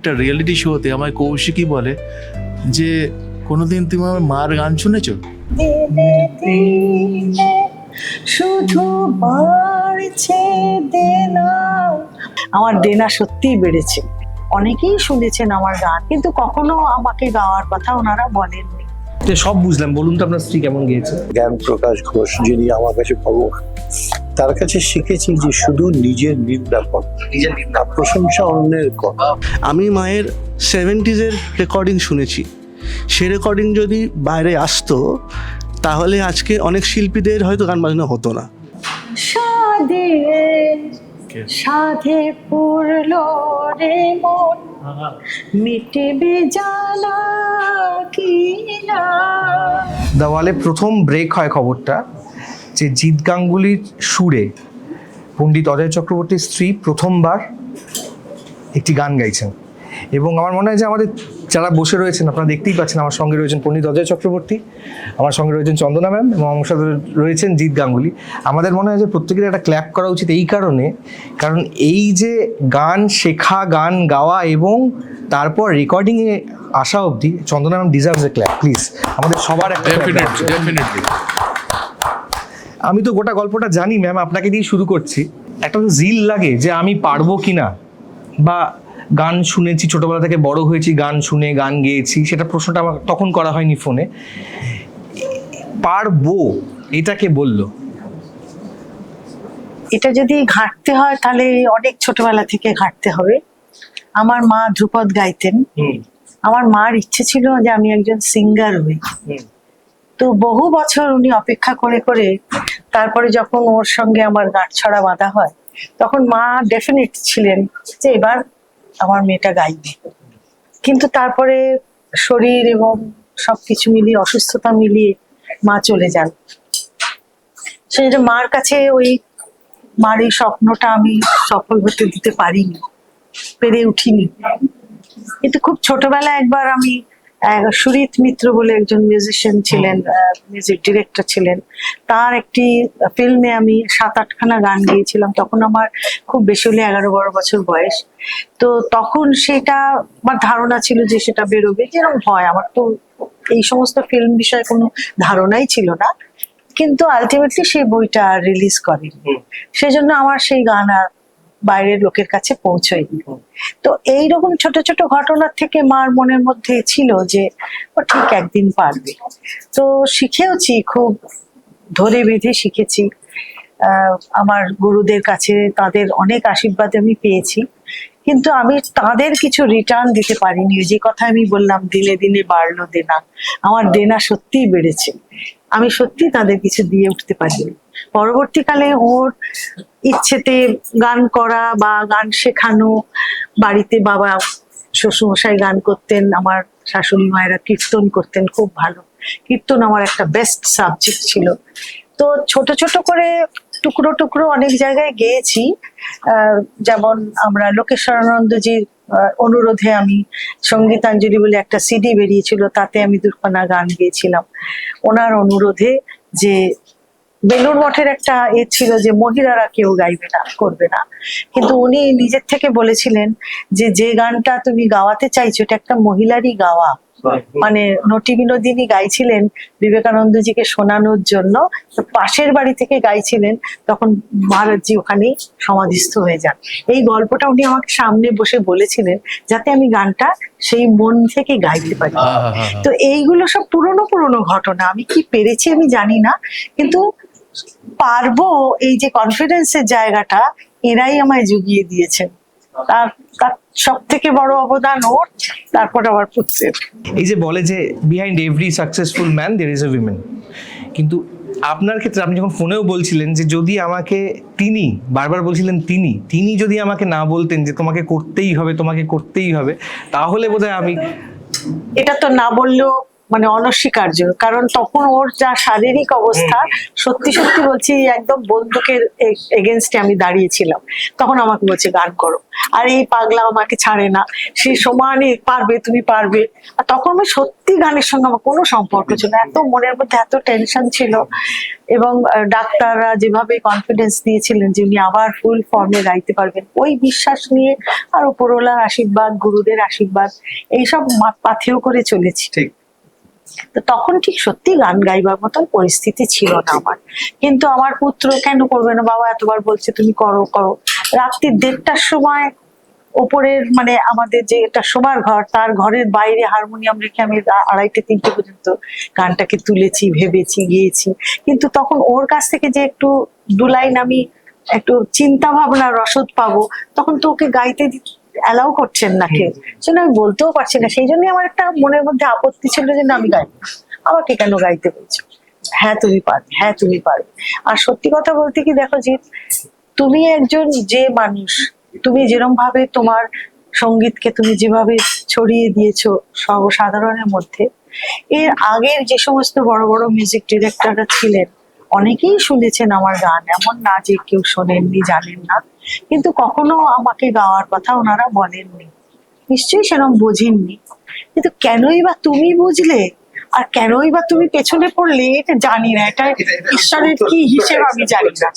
একটা রিয়েলিটি শোতে আমায় কৌশিকই বলে যে কোনোদিন তুমি আমার মার গান শুনেছো? শুধু বাড়ছে দেনা আমার দেনা সত্যিই বেড়েছে। অনেকেই শুনেছেন আমার গান কিন্তু কখনো আমাকে গাওয়ার কথা ওনারা বলেননি। তো সব বুঝলাম বলুন তো আপনার স্ত্রী কেমন গিয়েছে? জ্ঞান প্রকাশ ঘোষ যিনি আমার কাছে ভগবান তার কাছে শিখেছি যে শুধু নিজের নিন্দা কর নিজের নিন্দা প্রশংসা অন্যের কর। আমি মায়ের সেভেন্টিজের রেকর্ডিং শুনেছি। সে রেকর্ডিং যদি বাইরে আসতো তাহলে আজকে অনেক শিল্পীদের হয়তো গান বাজনা হতো না। সাধে সাধে পড়ল রে মন। মিটেবে জ্বালা কি না? দেওয়ালে প্রথম ব্রেক হয় খবরটা। যে জিৎ গাঙ্গুলির সুরে পণ্ডিত অজয় চক্রবর্তীর স্ত্রী প্রথমবার একটি গান গাইছেন। এবং আমার মনে হয় যে আমাদের যারা বসে রয়েছেন আপনারা দেখতেই পাচ্ছেন আমার সঙ্গে রয়েছেন পণ্ডিত অজয় চক্রবর্তী আমার সঙ্গে রয়েছেন চন্দনা ম্যাম এবং আমার সাথে রয়েছেন জিৎ গাঙ্গুলি। আমাদের মনে হয় যে প্রত্যেকের একটা ক্ল্যাপ করা উচিত এই কারণে কারণ এই যে গান শেখা গান গাওয়া এবং তারপর রেকর্ডিংয়ে আসা অবধি Chandana ma'am deserves a clap please আমাদের সবার একটা আমি তো গোটা গল্পটা জানি ম্যাম আপনাকে দিয়ে শুরু করছি। একটা তো জিল লাগে যে আমি পারব কি না বা গান শুনেছি ছোটবেলা থেকে বড় হয়েছি গান শুনে গান গেয়েছি সেটা প্রশ্নটা আমার তখন করা হয়নি ফোনে পারব এটাকে বলল? এটা যদি ঘাঁটতে হয় তাহলে অনেক ছোটবেলা থেকে ঘাঁটতে হবে। আমার মা ধ্রুপদ গাইতেন। আমার মার ইচ্ছে ছিল যে আমি একজন সিঙ্গার হই। তো বহু বছর উনি অপেক্ষা করে করে তারপরে যখন ওর সঙ্গে আমার গাঁট ছড়া বাঁধা হয়, তখন মা ডেফিনেট ছিলেন যে এবার আমার মেয়েটা গাইবে। কিন্তু তারপরে শরীর এবং সবকিছু মিলিয়ে, অসুস্থতা মিলিয়ে মা চলে যান। সেই মার কাছে ওই মার এই স্বপ্নটা আমি সফল হতে দিতে পারিনি, পেরে উঠিনি। কিন্তু খুব ছোটবেলায় একবার আমি সুরিত মিত্র বলে একজন মিউজিশিয়ান ছিলেন মিউজিক ডিরেক্টর ছিলেন। তার একটি ফিল্মে আমি সাত আটখানা গান গিয়েছিলাম। তখন আমার খুব বেশি হলে এগারো বারো বছর বয়স। তো তখন সেটা আমার ধারণা ছিল যে সেটা বেরোবে। যেরকম হয় আমার তো এই সমস্ত ফিল্ম বিষয়ে কোনো ধারণাই ছিল না। কিন্তু আলটিমেটলি সেই বইটা রিলিজ করেনি। সেজন্য আমার সেই গান আর বাইরের লোকের কাছে পৌঁছয়নি তো এইরকম ছোট ছোট ঘটনার থেকে মার মনের মধ্যে ছিল যে, ও ঠিক একদিন পারবে। তো শিখেওছি, খুব ধরে বেঁধে শিখেছি। আমার গুরুদের কাছে তাদের অনেক আশীর্বাদ আমি পেয়েছি। কিন্তু আমি তাদের কিছু রিটার্ন দিতে পারিনি। যে কথা আমি বললাম, দিনে দিনে বাড়লো দেনা। আমার দেনা সত্যিই বেড়েছে। আমি সত্যি তাদের কিছু দিয়ে উঠতে পারিনি। পরবর্তীকালে ওর ইচ্ছেতে গান করা বা গান শেখানো, বাড়িতে বাবা, শ্বশুরমশাই গান করতেন, আমার শাশুড়ি মায়েরা কীর্তন করতেন, খুব ভালো। কীর্তন আমার একটা বেস্ট সাবজেক্ট ছিল। তো ছোট ছোট করে টুকরো টুকরো অনেক জায়গায় গেয়েছি। যেমন আমরা লোকেশ্বরানন্দজির অনুরোধে আমি সঙ্গীতাঞ্জলি বলে একটা সিডি বেরিয়েছিল, তাতে আমি দুখানা গান গেয়েছিলাম। ওনার অনুরোধে যে বেলুর মঠের একটা এ ছিল যে মহিলারা কেউ গাইবে না করবে না। কিন্তু উনি নিজের থেকে বলেছিলেন যে যে গানটা তুমি গাওয়াতে চাইছো এটা একটা মহিলারই গাওয়া। মানে নটি বিনোদিনী গাইছিলেন বিবেকানন্দজিকে শোনানোর জন্য। পাশের বাড়ি থেকে গাইছিলেন তখন মহারাজজি ওখানেই সমাধিস্থ হয়ে যান। এই গল্পটা উনি আমাকে সামনে বসে বলেছিলেন যাতে আমি গানটা সেই মন থেকে গাইতে পারি। তো এইগুলো সব পুরনো পুরনো ঘটনা। আমি কি পেরেছি আমি জানি না কিন্তু পারব এই যে কনফিডেন্সের জায়গাটা এরাই আমায় জুগিয়ে দিয়েছেন। তার তার সব থেকে বড় অবদান ওর তারপর আবার পুত্রের। এই যে বলে যে behind every successful man there is a women কিন্তু আপনার ক্ষেত্রে আপনি যখন ফোনেও বলছিলেন যে যদি আমাকে তিনি বারবার বলছিলেন তিনি তিনি যদি আমাকে না বলতেন যে তোমাকে করতেই হবে তোমাকে করতেই হবে তাহলে বোধহয় আমি এটা তো না বললেও মানে অনস্বীকার্য। কারণ তখন ওর যা শারীরিক অবস্থা সত্যি সত্যি বলছি একদম বন্দুকের এগেনস্টে আমি দাঁড়িয়েছিলাম। তখন আমাকে বলছে গান করো। আর এই পাগলা আমাকে ছাড়ে না। সে সমানে পারবে তুমি পারবে। আর তখন আমি সত্যি গানের সঙ্গে আমার কোনো সম্পর্ক ছিল এত মনের মধ্যে এত টেনশন ছিল। এবং ডাক্তাররা যেভাবে কনফিডেন্স দিয়েছিলেন যে উনি আবার ফুল ফর্মে গাইতে পারবেন ওই বিশ্বাস নিয়ে আর উপরওয়ালার আশীর্বাদ গুরুদের আশীর্বাদ এইসব পাথেয় করে চলেছি। ঠিক। তো তখন ঠিক সত্যি গান গাইবার মতন পরিস্থিতি ছিল না আমার। কিন্তু আমার পুত্র কেন করবে না? বাবা এতবার বলছে তুমি করো করো। রাত্রির দেড়টার সময় ওপরের মানে আমাদের যে একটা শোবার ঘর তার ঘরের বাইরে হারমোনিয়াম রেখে আমি আড়াইটে তিনটে পর্যন্ত গানটাকে তুলেছি ভেবেছি গিয়েছি। কিন্তু তখন ওর কাছ থেকে যে একটু দু লাইন আমি একটু চিন্তা ভাবনা রসদ পাবো তখন তো ওকে গাইতে অ্যালাউ করছেন না কেউ। সেজন্য আমি বলতেও পারছি না। সেই জন্যই আমার একটা মনের মধ্যে আপত্তি ছিল যে না আমি গাইব। আমাকে কেন গাইতে বলছো? হ্যাঁ তুমি পারবে হ্যাঁ তুমি পারবে আর সত্যি কথা বলতে কি দেখো যে তুমি একজন যে মানুষ তুমি যেরকম ভাবে তোমার সঙ্গীতকে তুমি যেভাবে ছড়িয়ে দিয়েছ সর্বসাধারণের মধ্যে এর আগের যে সমস্ত বড় বড় মিউজিক ডিরেক্টররা ছিলেন অনেকেই শুনেছেন আমার গান এমন না যে কেউ শোনেননি জানেন না। কিন্তু কখনো আমাকে গাওয়ার কথা ওনারা বলেননি। নিশ্চয়ই সেরকম বোঝেননি। কিন্তু কেনই বা তুমি বুঝলে? আর কেনই বা তুমি পেছনে পড়লে? এটা জানি না। এটা ঈশ্বরের কি হিসেব আমি জানি না।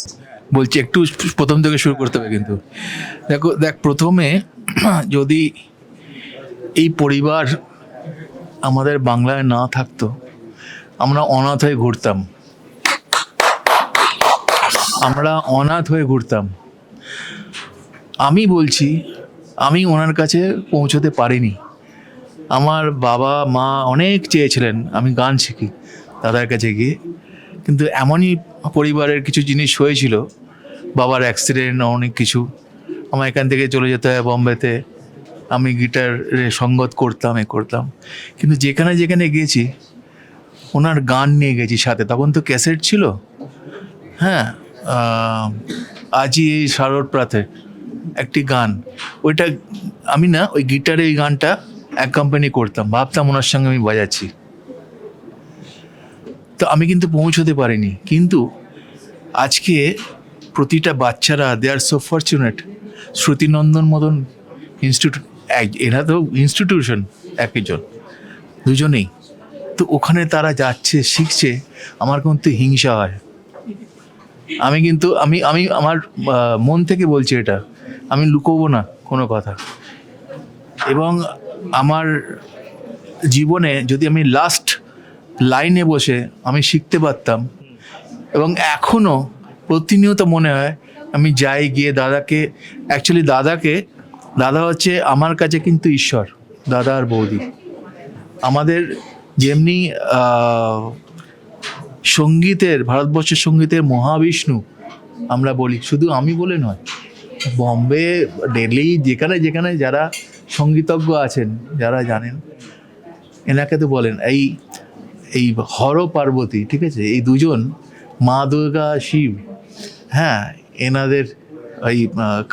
বলছি একটু প্রথম থেকে শুরু করতে হবে কিন্তু। দেখো দেখ প্রথমে যদি এই পরিবার আমাদের বাংলায় না থাকতো আমরা অনাথ হয়ে ঘুরতাম। আমরা অনাথ হয়ে ঘুরতাম। আমি বলছি, আমি ওনার কাছে পৌঁছতে পারিনি। আমার বাবা, মা অনেক চেয়েছিলেন, আমি গান শিখি দাদার কাছে গিয়ে। কিন্তু এমনই পরিবারের কিছু জিনিস হয়েছিল, বাবার অ্যাক্সিডেন্ট অনেক কিছু। আমার এখান থেকে চলে যেতে হয় বম্বেতে। আমি গিটারে সঙ্গত করতাম, এ করতাম। কিন্তু যেখানে যেখানে গেছি, ওনার গান নিয়ে গেছি সাথে। তখন তো ক্যাসেট ছিল। হ্যাঁ আজই এই শারদ একটি গান। ওইটা আমি না, ওই গিটারে এই গানটা এক কোম্পানি করতাম। ভাবতাম ওনার সঙ্গে আমি বাজাচ্ছি। তো আমি কিন্তু পৌঁছতে পারিনি। কিন্তু আজকে প্রতিটা বাচ্চারা দে আর সো ফর্চুনেট শ্রুতিনন্দন মতন ইনস্টিটিউট এরা তো ইনস্টিটিউশন একজন দুজনেই। তো ওখানে তারা যাচ্ছে, শিখছে। আমার কিন্তু হিংসা হয়। আমি কিন্তু, আমি আমি আমার মন থেকে বলছি এটা, আমি লুকোবো না কোনো কথা। এবং আমার জীবনে যদি আমি লাস্ট লাইনে বসে আমি শিখতে পারতাম, এবং এখনও প্রতিনিয়ত মনে হয় আমি যাই গিয়ে দাদাকে অ্যাকচুয়ালি দাদাকে, দাদা হচ্ছে আমার কাছে কিন্তু ঈশ্বর, দাদা আর বৌদি। আমাদের যেমনি সঙ্গীতের, ভারতবর্ষের সঙ্গীতের মহাবিষ্ণু, আমরা বলি। শুধু আমি বলে নয়, বম্বে, দিল্লি, যেখানে যেখানে যারা সঙ্গীতজ্ঞ আছেন, যারা জানেন, এনাকে তো বলেন, এই এই হর পার্বতী, ঠিক আছে? এই দুজন, মা দুর্গা, শিব হ্যাঁ এনাদের এই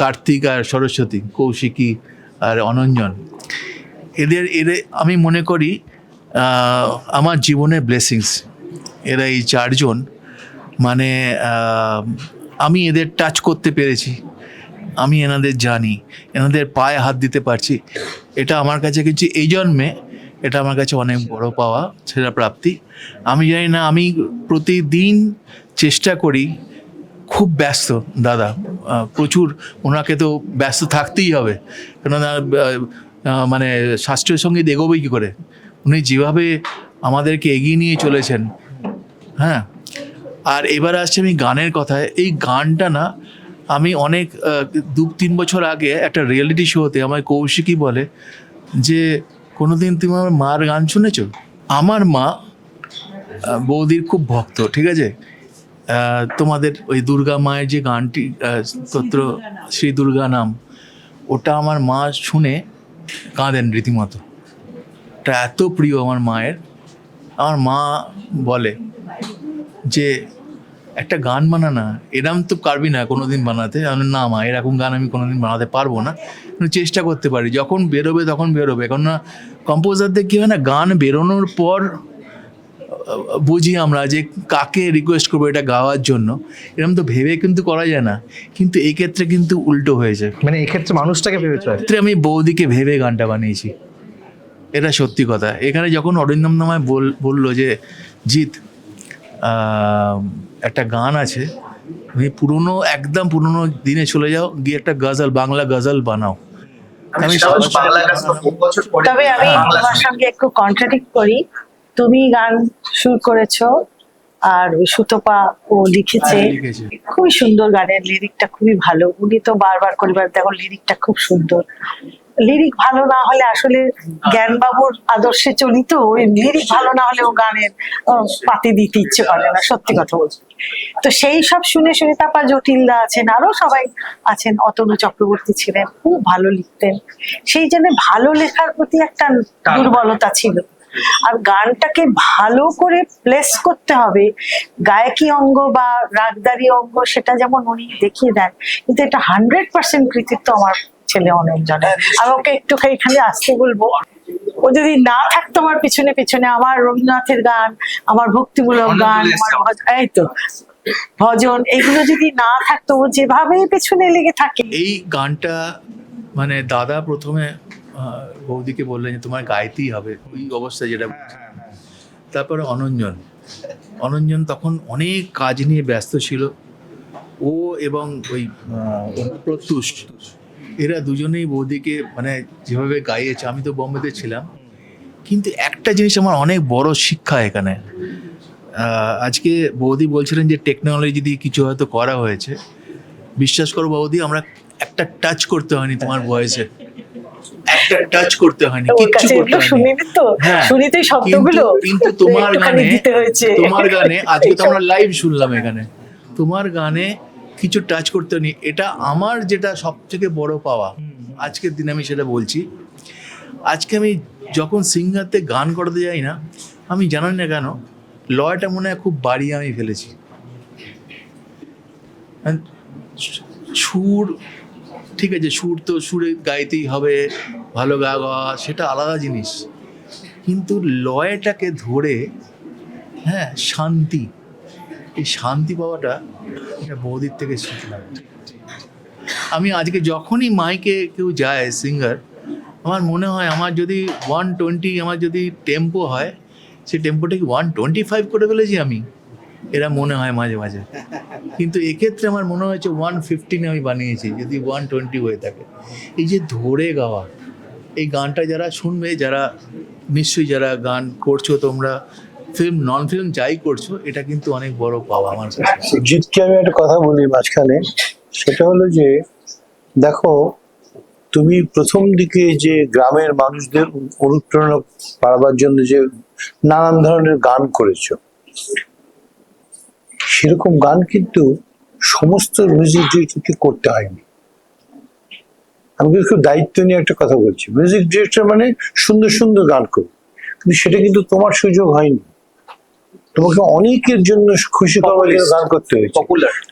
কার্তিক আর সরস্বতী, কৌশিকী আর অনঞ্জন। এদের এদের, আমি মনে করি আমার জীবনের ব্লেসিংস এরা এই চারজন মানে আমি এদের টাচ করতে পেরেছি। আমি এনাদের জানি, এনাদের পায়ে হাত দিতে পারছি। এটা আমার কাছে কিছু এই জন্মে, এটা আমার কাছে অনেক বড় পাওয়া সেটা প্রাপ্তি। আমি জানি না, আমি প্রতিদিন চেষ্টা করি, খুব ব্যস্ত, দাদা। প্রচুর, ওনাকে তো ব্যস্ত থাকতেই হবে। কেননা মানে শাস্ত্রীয় সংগীত এগোবে কী করে? উনি যেভাবে আমাদেরকে এগিয়ে নিয়ে চলেছেন হ্যাঁ। আর এবার আসছে আমি গানের কথায়। এই গানটা না আমি অনেক দু তিন বছর আগে একটা রিয়েলিটি শোতে আমার কৌশিকই বলে যে কোনোদিন তুমি আমার মার গান শুনেছ? আমার মা বৌদির খুব ভক্ত ঠিক আছে? তোমাদের ওই দুর্গা মায়ের যে গানটি আহ, স্তোত্র শ্রী দুর্গা নাম ওটা আমার মা শুনে কাঁদেন রীতিমতো। এটা এত প্রিয় আমার মায়ের। আমার মা বলে যে একটা গান বানা না এরম তো পারবি না কোনোদিন বানাতে। আমি না মা এরকম গান আমি কোনোদিন বানাতে পারব না। কিন্তু চেষ্টা করতে পারি যখন বেরোবে তখন বেরোবে। কেননা কম্পোজারদের কী হয় না গান বেরোনোর পর বুঝি আমরা যে কাকে রিকোয়েস্ট করব এটা গাওয়ার জন্য। এরকম তো ভেবে কিন্তু করা যায় না। কিন্তু এই ক্ষেত্রে কিন্তু উল্টো হয়েছে। মানে এক্ষেত্রে মানুষটাকে কি। ক্ষেত্রে আমি বৌদিকে ভেবে গানটা বানিয়েছি। এটা সত্যি কথা। এখানে যখন অরিন্দম নামায় বল বলল যে জিৎ একটা গান আছে তুমি পুরনো একদম পুরনো দিনে চলে যাও গিয়ে একটা গজল বাংলা গজল বানাও। আমি তবে আমি তোমার সঙ্গে একটু কন্ট্রাডিক্ট করি। তুমি গান সুর করেছ আর সুতপা ও লিখেছে। হ্যাঁ, লিখেছে। খুবই সুন্দর গানের লিরিকটা খুবই ভালো। উনি তো বারবার করিবার দেখো লিরিকটা খুব সুন্দর। লিরিক ভালো না হলে আসলে জ্ঞানবাবুর আদর্শে চলিত ওই লিরিক ভালো না হলে ও গানের পাতে দিতে ইচ্ছে করে না সত্যি কথা বলছি। তো সেই সব শুনে শুনে তারপর জটিলদা আছেন আরও সবাই আছেন অতনু চক্রবর্তী ছিলেন খুব ভালো লিখতেন। সেই জন্য ভালো লেখার প্রতি একটা দুর্বলতা ছিল। আর গানটাকে ভালো করে প্লেস করতে হবে গায়কী অঙ্গ বা রাগদারি অঙ্গ সেটা যেমন উনি দেখিয়ে দেন কিন্তু এটা হান্ড্রেড পার্সেন্ট কৃতিত্ব আমার ছেলে অনেকজনের আমি ওকে একটু এখানে আসতে বলব। ও যদি না থাকতো আমার পিছনে পিছনে আমার রবীন্দ্রনাথের গান আমার ভক্তিমূলক গান আমার এই তো ভজন এগুলো যদি না থাকতো ও যেভাবে পেছনে লেগে থাকে। এই গানটা মানে দাদা প্রথমে বৌদিকে বললেন যে তোমার গাইতেই হবে ওই অবস্থায় যেটা তারপরে অনঞ্জন অনঞ্জন তখন অনেক কাজ নিয়ে ব্যস্ত ছিল। ও এবং ওই প্রত্যুষ। এরা দুজনেই বৌদিকে মানে যেভাবে গাইয়েছে আমি তো বোম্বেতে ছিলাম। কিন্তু একটা জিনিস আমার অনেক বড় শিক্ষা এখানে। আজকে বৌদি বলছিলেন যে টেকনোলজি দিয়ে কিছু হয়তো করা হয়েছে। বিশ্বাস করো বৌদি আমরা একটা টাচ করতে হয়নি তোমার ভয়েসে একটা টাচ করতে হয়নি কিচ্ছু করতে হয়নি। তো? হ্যাঁ, শুনিতে শব্দগুলো। কিন্তু তোমার গানে তোমার গানে আজকে তো আমরা লাইভ শুনলাম এখানে। তোমার গানে কিছু টাচ করতে নি এটা আমার যেটা সব থেকে বড় পাওয়া আজকের দিনে আমি সেটা বলছি। আজকে আমি যখন সিঙ্গারতে গান করতে যাই না আমি জানি না কেন লয়টা মনে হয় খুব বাড়িয়ে আমি ফেলেছি। সুর ঠিক আছে সুর তো সুরে গাইতেই হবে ভালো গা গাওয়া সেটা আলাদা জিনিস। কিন্তু লয়টাকে ধরে হ্যাঁ শান্তি। এই শান্তি পাওয়াটা এটা বৌদির থেকে শিখলাম আমি আজকে যখনই মাইকে কেউ যায় সিঙ্গার আমার মনে হয় আমার যদি ওয়ান টোয়েন্টি আমার যদি টেম্পো হয় সেই টেম্পোটাকে ওয়ান টোয়েন্টি ফাইভ করে ফেলেছি আমি? এরা মনে হয় মাঝে মাঝে। কিন্তু এক্ষেত্রে আমার মনে হয়েছে ওয়ান ফিফটিনে আমি বানিয়েছি, যদি ওয়ান টোয়েন্টি হয়ে থাকে। এই যে ধরে গাওয়া, এই গানটা যারা শুনবে, যারা নিশ্চয়ই যারা গান করছ তোমরা ফিল্ম নন ফিল্ম যাই করছ, এটা কিন্তু অনেক বড় পাওয়া আমার কাছে। আমি একটা কথা বলি মাঝখানে। সেটা হলো যে, দেখো, তুমি প্রথম দিকে যে গ্রামের মানুষদের অনুপ্রেরণা বাড়াবার জন্য যে নানান ধরনের গান করেছ, সেরকম গান কিন্তু সমস্ত মিউজিক ডিরেক্টরকে করতে হয়নি। আমি কিন্তু খুব দায়িত্ব নিয়ে একটা কথা বলছি। মিউজিক ডিরেক্টর মানে সুন্দর সুন্দর গান করবে কিন্তু সেটা কিন্তু তোমার সুযোগ হয়নি। তোমাকে অনেকের জন্য খুশি করবার জন্য গান করতে হয়েছে।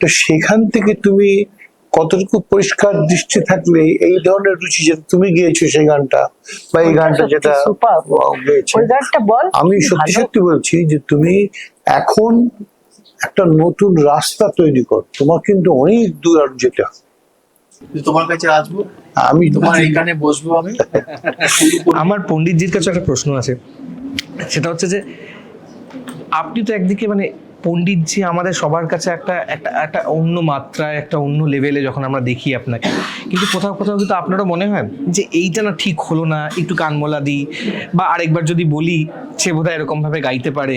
তো সেখান থেকে তুমি কতটুকু পরিষ্কার দৃষ্টি থাকলে এই ধরনের রুচি যেটা তুমি গিয়েছো সেই গানটা বা এই গানটা যেটা আমি সত্যি সত্যি বলছি যে তুমি এখন একটা নতুন রাস্তা তৈরি কর। তোমার কিন্তু অনেক দূর আর যেতে হবে। তোমার কাছে আসব? আমি তোমার এখানে বসবো আমি? আমার পণ্ডিতজির কাছে একটা প্রশ্ন আছে। সেটা হচ্ছে যে আপনি তো একদিকে মানে পণ্ডিতজি আমাদের সবার কাছে একটা একটা একটা অন্য মাত্রায়, একটা অন্য লেভেলে যখন আমরা দেখি আপনাকে। কিন্তু কোথাও কোথাও কিন্তু আপনারও মনে হয় যে এইটা না ঠিক হলো না, একটু কানমলা দিই? বা আরেকবার যদি বলি সে বোধহয় এরকমভাবে গাইতে পারে।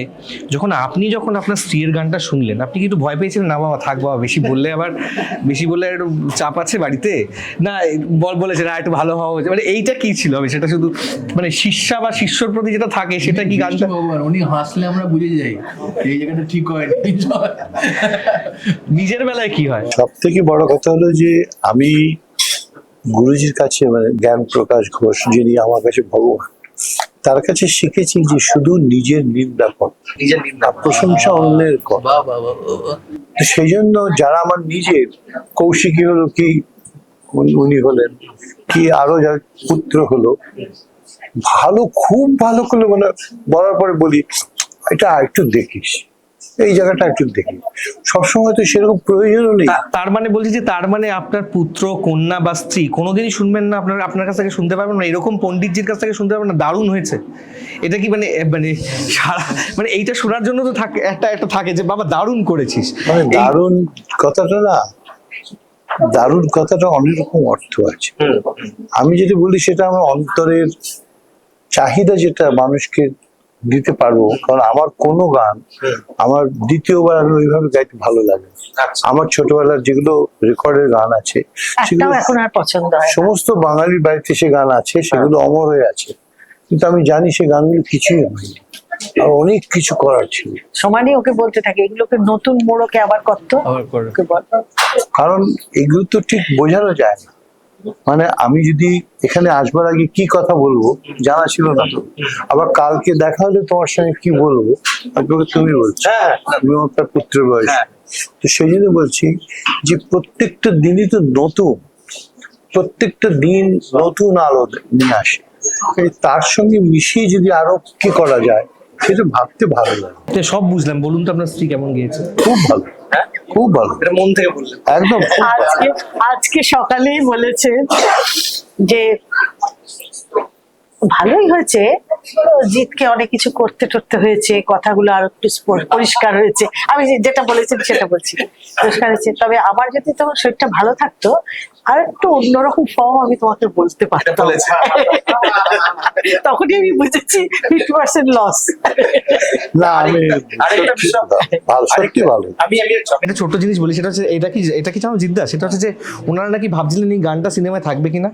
যখন আপনি যখন আপনার স্ত্রীর গানটা শুনলেন, আপনি কিন্তু ভয় পেয়েছিলেন, না বাবা, থাক বাবা, বেশি বললে আবার, বেশি বললে একটু চাপ আছে বাড়িতে? না, বল বলেছে, না, একটু ভালো হওয়া হয়েছে মানে এইটা কি ছিল? আমি সেটা শুধু মানে শিষ্যা বা শিষ্যর প্রতি যেটা থাকে, সেটা কি গানটা উনি হাসলে আমরা বুঝে যাই এই জায়গাটা ঠিক হয় নিজের বেলায় কি হয়? সব থেকে বড় কথা হলো যে আমি গুরুজির কাছে মানে জ্ঞান প্রকাশ ঘোষ যিনি আমার কাছে ভগবান তার কাছে শিখেছি যে শুধু নিজের নিন্দা কর নিজের নিন্দা প্রশংসা অন্যের কর। সেই জন্য যারা আমার নিজের কৌশিকী হলো কি উনি- উনি হলেন কি আরও যার পুত্র হলো ভালো খুব ভালো করলে মানে বলার পরে বলি এটা একটু দেখিস। এই জায়গাটা একটু দেখিস সবসময় তো সেরকম প্রয়োজনও নেই। তার মানে বলছি যে তার মানে আপনার পুত্র কন্যা বা স্ত্রী কোনোদিনই শুনবেন না আপনার আপনার কাছ থেকে শুনতে পারবেন না এরকম পণ্ডিতজির কাছ থেকে শুনতে পারবেন না দারুণ হয়েছে। এটা কি মানে মানে সারা মানে এইটা শোনার জন্য তো থাকে একটা একটা থাকে যে বাবা দারুণ করেছিস। মানে দারুণ কথাটা না দারুণ কথাটা অনেক রকম অর্থ আছে। আমি যদি বলি সেটা আমার অন্তরের চাহিদা যেটা মানুষকে দিতে পারব কারণ আমার কোনো গান আমার দ্বিতীয়বার আমি ওইভাবে গাইতে ভালো লাগে আমার ছোটবেলার যেগুলো রেকর্ডের গান আছে সেগুলো এখন আর পছন্দ হয় সমস্ত বাঙালির বাড়িতে সে গান আছে সেগুলো অমর হয়ে আছে। কিন্তু আমি জানি সে গানগুলো কিছুই হয়নি। আর অনেক কিছু করার ছিল। সমানই ওকে বলতে থাকে এগুলোকে নতুন মোড়কে আবার কত আবার করে। ওকে বল। কারণ এগুলো তো ঠিক বোঝানো যায় না। মানে আমি যদি এখানে আসবার আগে কি কথা বলব জানা ছিল না তো। আবার কালকে দেখা হলে তোমার সঙ্গে কি বলব? তুমি বলছো। তুমি আমার পুত্রের বয়স। তো সেই জন্য বলছি যে প্রত্যেকটা দিনই তো নতুন প্রত্যেকটা দিন নতুন আলো নিয়ে আসে। তার সঙ্গে মিশিয়ে যদি আরও কি করা যায় সেটা ভাবতে ভালো লাগে। সব বুঝলাম। বলুন তো আপনার স্ত্রী কেমন গিয়েছে? খুব ভালো। খুব ভালো। এটা মন থেকে বললেন। একদম। আজকে আজকে সকালেই বলেছে যে ভালোই হয়েছে। জিতকে অনেক কিছু করতে টরতে হয়েছে কথাগুলো আরও একটু পরিষ্কার হয়েছে। আমি যেটা বলেছি সেটা বলছি। পরিষ্কার হয়েছে। তবে আমার যদি তোমার শরীরটা ভালো থাকতো আর একটু অন্যরকম ফর্ম আমি তোমাকে বলতে পারতাম। তখনই আমি বুঝেছি ফিফটি পার্সেন্ট লস না আমি আরেকটা সত্যি ভালো আমি আমি একটা ছোট্ট জিনিস বলি সেটা হচ্ছে এটা কি এটা কি জানো জিদ্দা? সেটা হচ্ছে যে ওনারা নাকি ভাবছিলেন এই গানটা সিনেমায় থাকবে কিনা?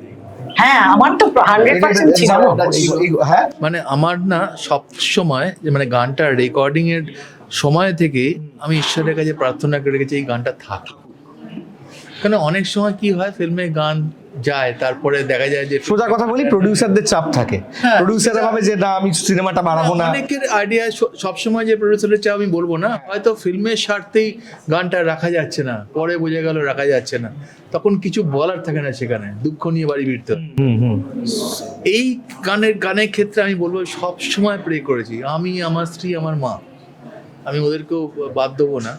হ্যাঁ আমার তো হান্ড্রেড পার্সেন্ট ছিল জানো? এই- এই- হ্যাঁ মানে আমার না সব সময় যে মানে গানটা রেকর্ডিং এর সময় থেকে আমি ঈশ্বরের কাছে প্রার্থনা করে রেখেছি এই গানটা থাক কেন অনেক সময় কি হয় ফিল্মে গান যায় তারপরে দেখা যায় যে সোজা কথা বলি প্রডিউসারদের চাপ থাকে। হ্যাঁ, প্রডিউসাররা ভাবে যে না আমি সিনেমাটা বাড়াবো না। অনেকের আইডিয়া সবসময় যে প্রডিউসারের চাপ আমি বলব না। হয়তো ফিল্মের স্বার্থেই গানটা রাখা যাচ্ছে না পরে বোঝা গেল রাখা যাচ্ছে না। তখন কিছু বলার থাকে না সেখানে দুঃখ নিয়ে বাড়ি ফিরতে এই গানের গানের ক্ষেত্রে আমি বলব সব সময় প্রে করেছি আমি আমার স্ত্রী আমার মা আমি ওদেরকেও বাদ দেবো না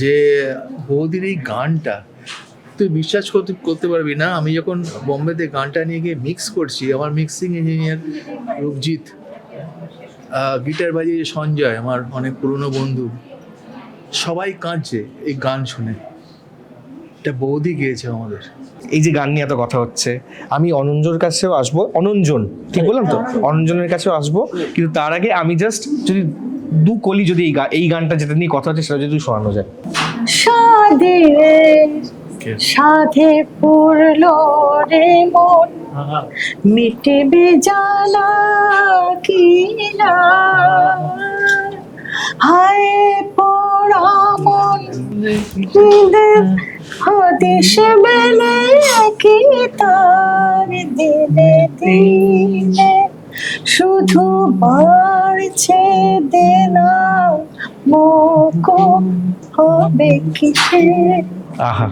যে বৌদির এই গানটা তুই বিশ্বাস করতে করতে পারবি না। আমি যখন বোম্বেতে গানটা নিয়ে গিয়ে মিক্স করছি আমার মিক্সিং ইঞ্জিনিয়ার রূপজিৎ গিটার বাজিয়ে সঞ্জয় আমার অনেক পুরনো বন্ধু সবাই কাঁদছে এই গান শুনে। এটা বৌদি গিয়েছে আমাদের। এই যে গান নিয়ে এত কথা হচ্ছে আমি অনঞ্জনের কাছেও আসব। অনঞ্জন ঠিক বললাম তো? অনঞ্জনের কাছেও আসব। কিন্তু তার আগে আমি জাস্ট যদি দু কলি যদি এই এই গানটা যেটা নিয়ে কথা হচ্ছে সেটা যদি শোনানো যায়। সাধে পড়ল রে মন। মিটবে জ্বালা কি না? হায় পড়া মন। হদিশ বেলে কি তার দিলে দিলে? শুধু বাড়ছে দেনা মোকো হবে কিসে? আহা।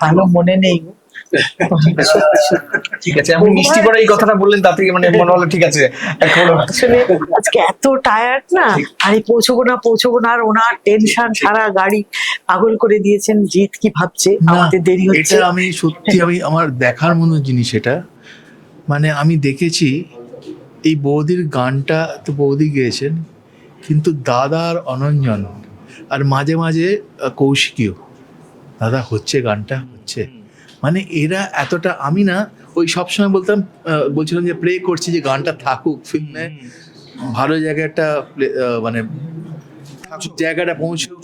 ভালো মনে নেই। ঠিক আছে আপনি মিষ্টি করে এই কথাটা বললেন মানে মনে হলো ঠিক আছে এখন। আসলে আজকে এত টায়ার্ড না? আরে পৌঁছবো না পৌঁছবো না আর ওনার টেনশন সারা গাড়ি পাগল করে দিয়েছেন জিৎ কি ভাবছে? আমাদের দেরি হচ্ছে। এটা আমি সত্যি আমি আমার দেখার মতো জিনিস এটা। মানে আমি দেখেছি এই বৌদির গানটা তো বৌদি গেয়েছেন কিন্তু দাদা আর অনঞ্জন আর মাঝে মাঝে আহ, কৌশিকীও। দাদা হচ্ছে গানটা হচ্ছে। মানে এরা এতটা আমি না ওই সবসময় বলতাম বলছিলাম যে প্লে করছি যে গানটা থাকুক ফিল্মে। ভালো জায়গায় একটা মানে জায়গাটা পৌঁছুক।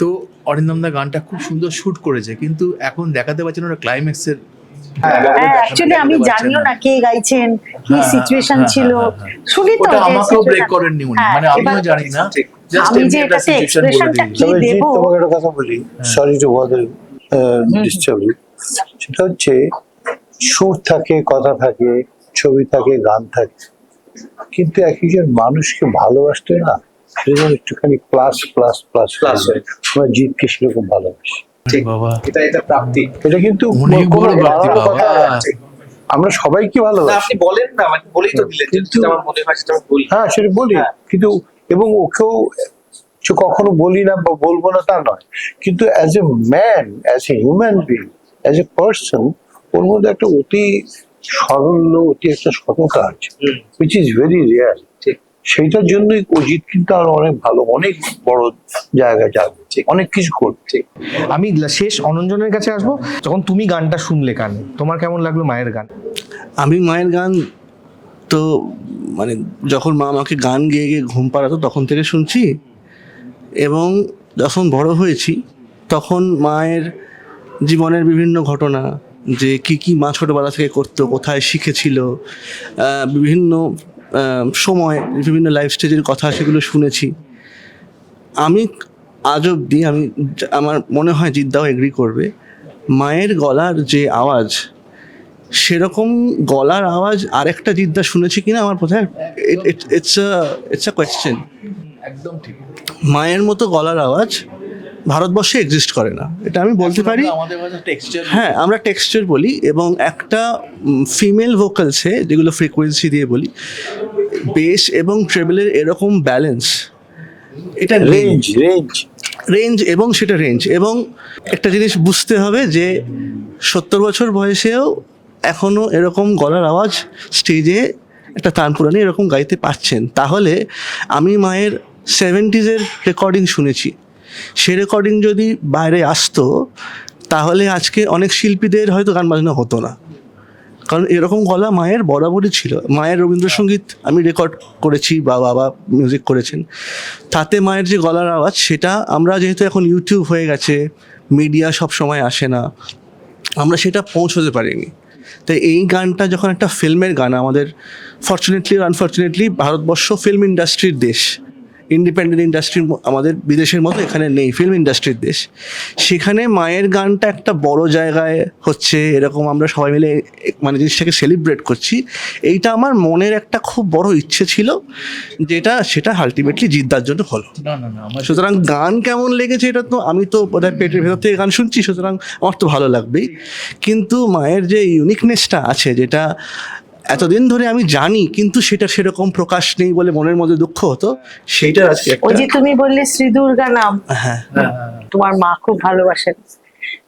তো অরিন্দমদা গানটা খুব সুন্দর শুট করেছে কিন্তু এখন দেখাতে পারছেন ওরা ক্লাইম্যাক্সের হ্যাঁ অ্যাকচুয়ালি আমি জানিও না। কে গাইছেন কি সিচুয়েশন হ্যাঁ, ছিল। হ্যাঁ, হ্যাঁ। শুনি তো আমাকেও ব্রেক করেননি উনি। মানে আমিও জানি না। আমি যে এটাতে দিই কি দেবো? তোমাকে একটা কথা বলি। সরি টু বদার ডিস্টার্ব সেটা হচ্ছে সুর থাকে কথা থাকে ছবি থাকে গান থাকে। কিন্তু এক একজন মানুষকে ভালোবাসতে না সেজন্য একটুখানি প্লাস প্লাস প্লাস প্লাস আমরা জিতকে সেরকম ভালোবাসি। এটা এটা প্রাপ্তি। এটা কিন্তু। আমরা সবাইকে ভালোবাসি আপনি বলেন না মানে বলেই তো দিলেন কিন্তু- আমার মনে হয় সেটা বলি। হ্যাঁ সেটা বলি। হ্যাঁ। কিন্তু এবং ওকেও কখনো বলি না বা বলব না তা নয়। কিন্তু as a man as a human being as a person ওর মধ্যে একটা অতি সরল অতি একটা সততা আছে উইচ ইজ ভেরি রেয়ার সেইটার জন্যই অজিত কিন্তু আরও অনেক ভালো অনেক বড় জায়গায় যাবে অনেক কিছু করছে আমি শেষ অনঞ্জনের কাছে আসব যখন তুমি গানটা শুনলে কানে তোমার কেমন লাগল মায়ের গান? আমি মায়ের গান তো মানে যখন মা আমাকে গান গেয়ে গিয়ে ঘুম পাড়াতো তখন থেকে শুনছি এবং যখন বড় হয়েছি তখন মায়ের জীবনের বিভিন্ন ঘটনা, যে কি কি মা ছোটোবেলা থেকে করতো, কোথায় শিখেছিল বিভিন্ন সময়, বিভিন্ন লাইফ স্টেজের কথা সেগুলো শুনেছি। আমি আজ অবধি, আমি, আমার মনে হয় জিদ্দাও এগ্রি করবে, মায়ের গলার যে আওয়াজ সেরকম গলার আওয়াজ আরেকটা জিদ্দা শুনেছি কিনা আমার বোধহয়? ইটস ইটস আ কোয়েশ্চেন একদম ঠিক। মায়ের মতো গলার আওয়াজ ভারতবর্ষে এক্সিস্ট করে না। এটা আমি বলতে পারি। টেক্সচার হ্যাঁ আমরা টেক্সচার বলি এবং একটা ফিমেল ভোকালসে যেগুলো ফ্রিকোয়েন্সি দিয়ে বলি বেস এবং ট্রেবেলের এরকম ব্যালেন্স এটা রেঞ্জ রেঞ্জ রেঞ্জ এবং সেটা রেঞ্জ এবং একটা জিনিস বুঝতে হবে যে সত্তর বছর বয়সেও এখনও এরকম গলার আওয়াজ স্টেজে একটা তানপুরানি এরকম গাইতে পারছেন। তাহলে আমি মায়ের সেভেন্টিজের রেকর্ডিং শুনেছি। সে রেকর্ডিং যদি বাইরে আসতো, তাহলে আজকে অনেক শিল্পীদের হয়তো গান বাজনা হতো না। কারণ এরকম গলা মায়ের বরাবরই ছিল। মায়ের রবীন্দ্রসঙ্গীত আমি রেকর্ড করেছি বা বাবা মিউজিক করেছেন। তাতে মায়ের যে গলার আওয়াজ, সেটা আমরা যেহেতু এখন ইউটিউব হয়ে গেছে মিডিয়া সব সময় আসে না, আমরা সেটা পৌঁছতে পারিনি। তাই এই গানটা যখন একটা ফিল্মের গান আমাদের ফর্চুনেটলি আনফর্চুনেটলি ভারতবর্ষ ফিল্ম ইন্ডাস্ট্রির দেশ। ইন্ডিপেন্ডেন্ট ইন্ডাস্ট্রি আমাদের বিদেশের মতো এখানে নেই ফিল্ম ইন্ডাস্ট্রির দেশ। সেখানে মায়ের গানটা একটা বড় জায়গায় হচ্ছে এরকম আমরা সবাই মিলে মানে জিনিসটাকে সেলিব্রেট করছি। এইটা আমার মনের একটা খুব বড় ইচ্ছে ছিল যেটা সেটা আলটিমেটলি জিদ্দার জন্য হলো। না না না সুতরাং গান কেমন লেগেছে এটা তো আমি তো বোধহয় পেটের ভেতর থেকে গান শুনছি সুতরাং আমার তো ভালো লাগবেই। কিন্তু মায়ের যে ইউনিকনেসটা আছে যেটা এতদিন ধরে আমি জানি কিন্তু সেটা সেরকম প্রকাশ নেই বলে মনের মধ্যে দুঃখ হতো। সেইটার আজকে ওই যে তুমি বললে শ্রী দুর্গা নাম হ্যাঁ। তোমার মা খুব ভালোবাসেন।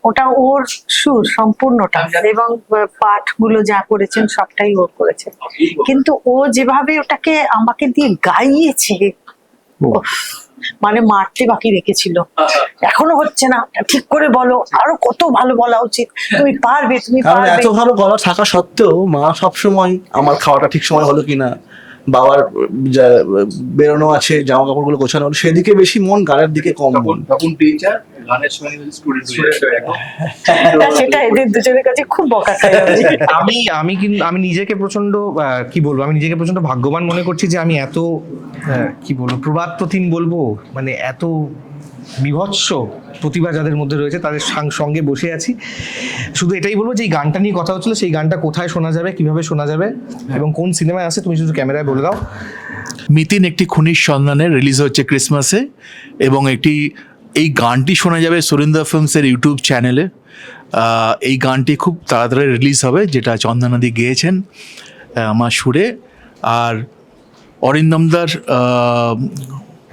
ওটা ওর সুর সম্পূর্ণটা এবং পাঠগুলো যা করেছেন সবটাই ওর করেছেন। কিন্তু ও যেভাবে ওটাকে আমাকে দিয়ে গাইয়েছে মানে মারতে বাকি রেখেছিল এখনও হচ্ছে না। ঠিক করে বলো আরও কত ভালো বলা উচিত। তুমি পারবে তুমি পারবে। এত ভালো গলা থাকা সত্ত্বেও মা সবসময় আমার খাওয়াটা ঠিক সময় হলো কিনা বাবার যা বেরোনো আছে জামা কাপড়গুলো গোছানো হলো সেদিকে বেশি মন গানের দিকে কম মন তখন টিচার গানের সঙ্গে স্টুডেন্ট সেটা এদের দুজনের কাছে খুব বকা আমি। আমি আমি কিন্তু আমি নিজেকে প্রচণ্ড কি বলব আমি নিজেকে প্রচণ্ড ভাগ্যবান মনে করছি যে আমি এত কি বলব প্রবাদ প্রতিম বলব মানে এত বিভৎস প্রতিভা যাদের মধ্যে রয়েছে, তাদের সঙ্গে বসে আছি। শুধু এটাই বলব যে, এই গানটা নিয়ে কথা হচ্ছিল, সেই গানটা কোথায় শোনা যাবে, কীভাবে শোনা যাবে এবং কোন সিনেমায় আছে, তুমি শুধু ক্যামেরায় বলে দাও। মিতিন একটি খুনির সন্ধানে রিলিজ হচ্ছে ক্রিসমাসে এবং একটি, এই গানটি শোনা যাবে সুরিন্দর ফিল্মসের ইউটিউব চ্যানেলে এই গানটি খুব তাড়াতাড়ি রিলিজ হবে, যেটা চন্দনাদি গেয়েছেন আমার সুরে। আর অরিন্দমদার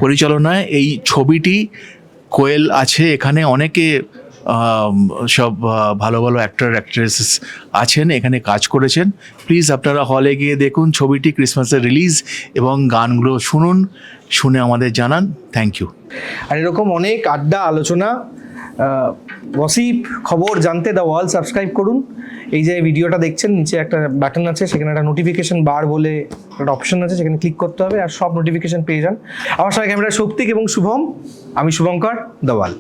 পরিচালনায় এই ছবিটি কোয়েল আছে এখানে, অনেকে সব ভালো ভালো অ্যাক্টর অ্যাক্ট্রেস আছেন, এখানে কাজ করেছেন। প্লিজ আপনারা হলে গিয়ে দেখুন ছবিটি ক্রিসমাসের রিলিজ এবং গানগুলো শুনুন, শুনে আমাদের জানান। থ্যাংক ইউ আর এরকম অনেক আড্ডা, আলোচনা গসিপ খবর জানতে দ্য ওয়াল সাবস্ক্রাইব করুন। এই যে ভিডিওটা দেখছেন, নিচে একটা বাটন আছে, সেখানে একটা নোটিফিকেশন বার বলে একটা অপশন আছে, সেখানে ক্লিক করতে হবে আর সব নোটিফিকেশন পেয়ে যান। আমার সঙ্গে ক্যামেরা শক্তিক এবং শুভম, আমি শুভঙ্কর দ্য ওয়াল